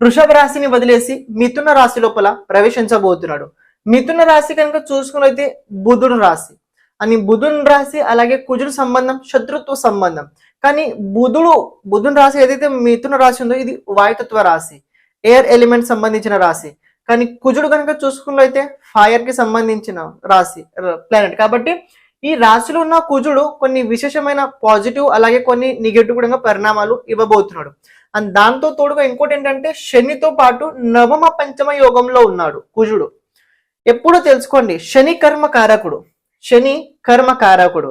వృషభ రాశిని వదిలేసి మిథున రాశి లోపల ప్రవేశించబోతున్నాడు. మిథున రాశి కనుక చూసుకున్నైతే బుధుడు రాశి. అని బుధుని రాశి అలాగే కుజుడు సంబంధం శత్రుత్వ సంబంధం. కానీ బుధుడు బుధుని రాశి ఏదైతే మిథున రాశి ఉందో ఇది వాయుతత్వ రాశి ఎయిర్ ఎలిమెంట్ సంబంధించిన రాశి. కానీ కుజుడు కనుక చూసుకున్నైతే ఫైర్కి సంబంధించిన రాశి ప్లానెట్ కాబట్టి ఈ రాశిలో ఉన్న కుజుడు కొన్ని విశేషమైన పాజిటివ్ అలాగే కొన్ని నెగిటివ్ కూడా పరిణామాలు ఇవ్వబోతున్నాడు. అండ్ దాంతో తోడుగా ఇంకోటి ఏంటంటే శనితో పాటు నవమ పంచమ యోగంలో ఉన్నాడు కుజుడు. ఎప్పుడూ తెలుసుకోండి శని కర్మ కారకుడు శని కర్మ కారకుడు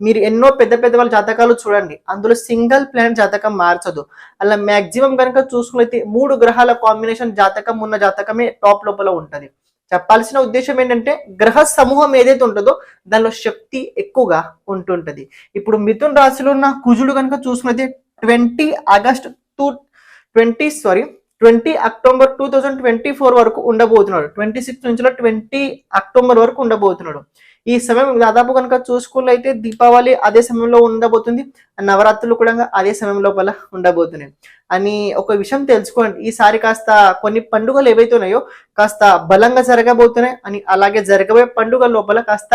మీరు ఎన్నో పెద్ద పెద్ద వాళ్ళ జాతకాలు చూడండి. అందులో సింగిల్ ప్లానెట్ జాతకం మార్చదు. అలా మాక్సిమం కనుక చూసుకున్నైతే మూడు గ్రహాల కాంబినేషన్ జాతకం ఉన్న జాతకమే టాప్ లోపల ఉంటుంది. చెప్పాల్సిన ఉద్దేశం ఏంటంటే గ్రహ సమూహం ఏదైతే ఉంటుందో దానిలో శక్తి ఎక్కువగా ఉంటుంటది. ఇప్పుడు మిథున్ రాశిలో ఉన్న కుజుడు కనుక చూసుకున్నైతే twenty August two twenty sorry twenty October two thousand twenty four వరకు ఉండబోతున్నాడు. ట్వంటీ సిక్స్ నుంచి ట్వంటీ అక్టోబర్ వరకు ఉండబోతున్నాడు. ఈ సమయం దాదాపు కనుక చూసుకున్నట్లయితే దీపావళి అదే సమయంలో ఉండబోతుంది. నవరాత్రులు కూడా అదే సమయం లోపల ఉండబోతున్నాయి. అని ఒక విషయం తెలుసుకోండి. ఈసారి కాస్త కొన్ని పండుగలు ఏవైతే ఉన్నాయో కాస్త బలంగా జరగబోతున్నాయి. అని అలాగే జరగబోయే పండుగ లోపల కాస్త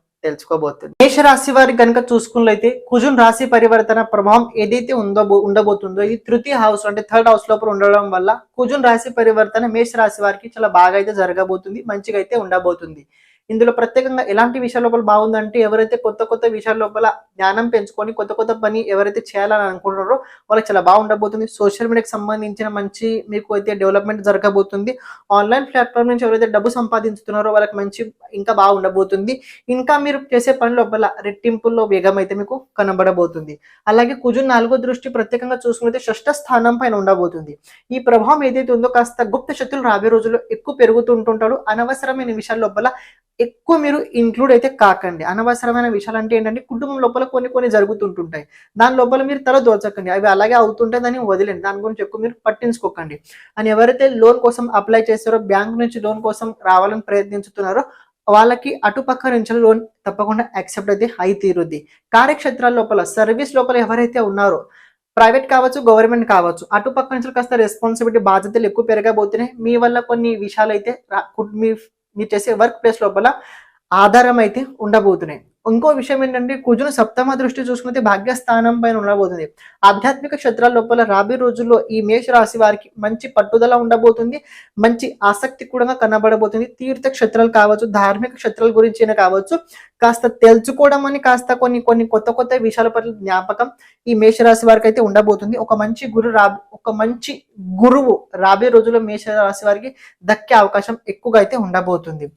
తెలుసుకోబోతుంది. మేషరాశి రాశి వారికి కనుక చూసుకున్నట్లయితే కుజున్ రాశి పరివర్తన ప్రభావం ఏదైతే ఉందో ఉండబోతుందో ఇది తృతీయ హౌస్ అంటే థర్డ్ హౌస్ లోపల ఉండడం వల్ల కుజున్ రాశి పరివర్తన మేష రాశి వారికి చాలా బాగా అయితే జరగబోతుంది మంచిగా అయితే ఉండబోతుంది. ఇందులో ప్రత్యేకంగా ఎలాంటి విషయాల లోపల బాగుందంటే ఎవరైతే కొత్త కొత్త విషయాల లోపల జ్ఞానం పెంచుకొని కొత్త కొత్త పని ఎవరైతే చేయాలని అనుకుంటున్నారో వాళ్ళకి చాలా బాగుండబోతుంది సోషల్ మీడియాకి సంబంధించిన మంచి మీకు అయితే డెవలప్మెంట్ జరగబోతుంది. ఆన్లైన్ ప్లాట్ఫామ్ నుంచి ఎవరైతే డబ్బు సంపాదించుతున్నారో వాళ్ళకి మంచి ఇంకా బాగుండబోతుంది ఇంకా మీరు చేసే పని లోపల రెట్టింపుల్లో వేగం అయితే మీకు కనబడబోతుంది. అలాగే కుజు నాలుగో దృష్టి ప్రత్యేకంగా చూసుకుంటే షష్ట స్థానం పైన ఉండబోతుంది. ఈ ప్రభావం ఏదైతే ఉందో కాస్త గుప్త శక్తులు రాబోయే రోజుల్లో ఎక్కువ పెరుగుతుంటుంటాడు. అనవసరమైన విషయాల లోపల ఎక్కువ మీరు ఇంక్లూడ్ అయితే కాకండి. అనవసరమైన విషయాలు అంటే ఏంటంటే కుటుంబం లోపల కొన్ని కొన్ని జరుగుతుంటుంటాయి. దాని లోపల మీరు తల దోచకండి. అవి అలాగే అవుతుంటాయి దాన్ని వదిలేండి దాని గురించి ఎక్కువ మీరు పట్టించుకోకండి. అని ఎవరైతే లోన్ కోసం అప్లై చేస్తారో బ్యాంక్ నుంచి లోన్ కోసం రావాలని ప్రయత్నించుతున్నారో వాళ్ళకి అటుపక్క నుంచి లోన్ తప్పకుండా యాక్సెప్ట్ అయితే అయి తీరుద్ది. కార్యక్షేత్రాల లోపల సర్వీస్ లోపల ఎవరైతే ఉన్నారో ప్రైవేట్ కావచ్చు గవర్నమెంట్ కావచ్చు అటుపక్క నుంచి కాస్త రెస్పాన్సిబిలిటీ బాధ్యతలు ఎక్కువ పెరగబోతున్నాయి మీ వల్ల కొన్ని విషయాలు అయితే మీ మీరు చేసే వర్క్ ప్లేస్ లోపల ఆధారం అయితే ఉండబోతున్నాయి. ఇంకో విషయం ఏంటంటే కుజును సప్తమ దృష్టి చూసుకుంటే భాగ్యస్థానం పైన ఉండబోతుంది. ఆధ్యాత్మిక క్షేత్రాల లోపల రాబోయే రోజుల్లో ఈ మేష రాశి వారికి మంచి పట్టుదల ఉండబోతుంది. మంచి ఆసక్తి కూడా కనబడబోతుంది. తీర్థ క్షేత్రాలు కావచ్చు ధార్మిక క్షేత్రాల గురించి అయినా కావచ్చు కాస్త తెలుసుకోవడం అని కాస్త కొన్ని కొన్ని కొత్త కొత్త విషయాల పట్ల జ్ఞాపకం ఈ మేషరాశి వారికి అయితే ఉండబోతుంది. ఒక మంచి గురు రా ఒక మంచి గురువు రాబోయే రోజుల్లో మేషరాశి వారికి దక్కే అవకాశం ఎక్కువగా అయితే ఉండబోతుంది.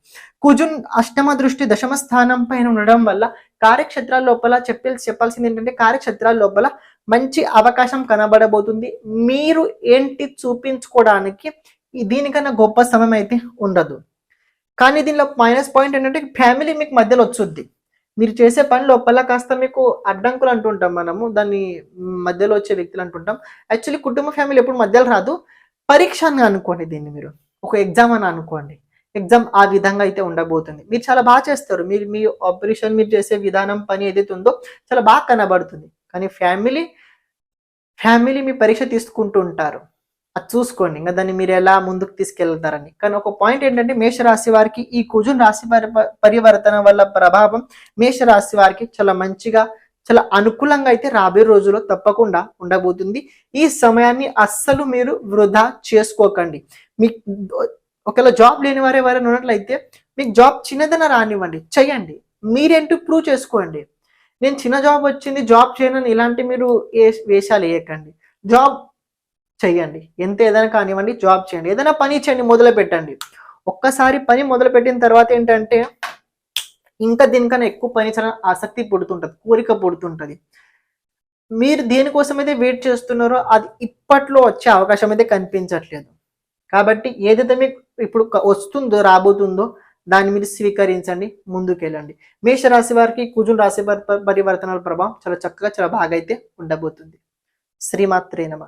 కుజున్ అష్టమ దృష్టి దశమ స్థానం పైన ఉండడం వల్ల కార్యక్షేత్రాల లోపల చెప్పే చెప్పాల్సింది ఏంటంటే కార్యక్షేత్రాల లోపల మంచి అవకాశం కనబడబోతుంది. మీరు ఏంటి చూపించుకోవడానికి దీనికన్నా గొప్ప సమయం అయితే ఉండదు. కానీ దీనిలో మైనస్ పాయింట్ ఏంటంటే ఫ్యామిలీ మీకు మధ్యలో వచ్చుద్ది. మీరు చేసే పని లోపల కాస్త మీకు అడ్డంకులు అంటుంటాం మనము దాన్ని మధ్యలో వచ్చే వ్యక్తులు అంటుంటాం. యాక్చువల్లీ కుటుంబ ఫ్యామిలీ ఎప్పుడు మధ్యలో రాదు. పరీక్ష అని అనుకోండి దీన్ని మీరు. ఒక ఎగ్జామ్ అని అనుకోండి. ఎగ్జామ్ ఆ విధంగా అయితే ఉండబోతుంది. మీరు చాలా బాగా చేస్తారు. మీరు మీ ఆపరేషన్ మీరు చేసే విధానం పని ఏదైతే ఉందో చాలా బాగా కనబడుతుంది. కానీ ఫ్యామిలీ ఫ్యామిలీ మీ పరీక్ష తీసుకుంటూ ఉంటారు. అది చూసుకోండి. ఇంకా దాన్ని మీరు ఎలా ముందుకు తీసుకెళ్తారని. కానీ ఒక పాయింట్ ఏంటంటే మేషరాశి వారికి ఈ కుజున్ రాశి పరి పరివర్తన వల్ల ప్రభావం మేషరాశి వారికి చాలా మంచిగా చాలా అనుకూలంగా అయితే రాబోయే రోజుల్లో తప్పకుండా ఉండబోతుంది. ఈ సమయాన్ని అస్సలు మీరు వృధా చేసుకోకండి. మీకు ఒకవేళ జాబ్ లేని వారు ఎవరైనా ఉన్నట్లయితే మీకు జాబ్ చిన్నదైనా రానివ్వండి. చేయండి. మీరేంటో ప్రూవ్ చేసుకోండి. నేను చిన్న జాబ్ వచ్చింది జాబ్ చేయను ఇలాంటి మీరు ఏ వేషాలు వేయకండి. జాబ్ చేయండి ఎంత ఏదైనా కానివ్వండి జాబ్ చేయండి. ఏదైనా పని చేయండి మొదలు పెట్టండి. ఒక్కసారి పని మొదలు పెట్టిన తర్వాత ఏంటంటే ఇంకా దీనికన్నా ఎక్కువ పని చేయాలని ఆసక్తి పుడుతుంటుంది కోరిక పుడుతుంటుంది. మీరు దేనికోసం అయితే వెయిట్ చేస్తున్నారో అది ఇప్పట్లో వచ్చే అవకాశం అయితే కనిపించట్లేదు. కాబట్టి ఏదైతే మీకు ఇప్పుడు వస్తుందో రాబోతుందో దాన్ని మీరు స్వీకరించండి ముందుకెళ్ళండి. మేషరాశి వారికి కుజున్ రాశి పరివర్తనాల ప్రభావం చాలా చక్కగా చాలా బాగా అయితే ఉండబోతుంది. శ్రీమాత్రే నమ.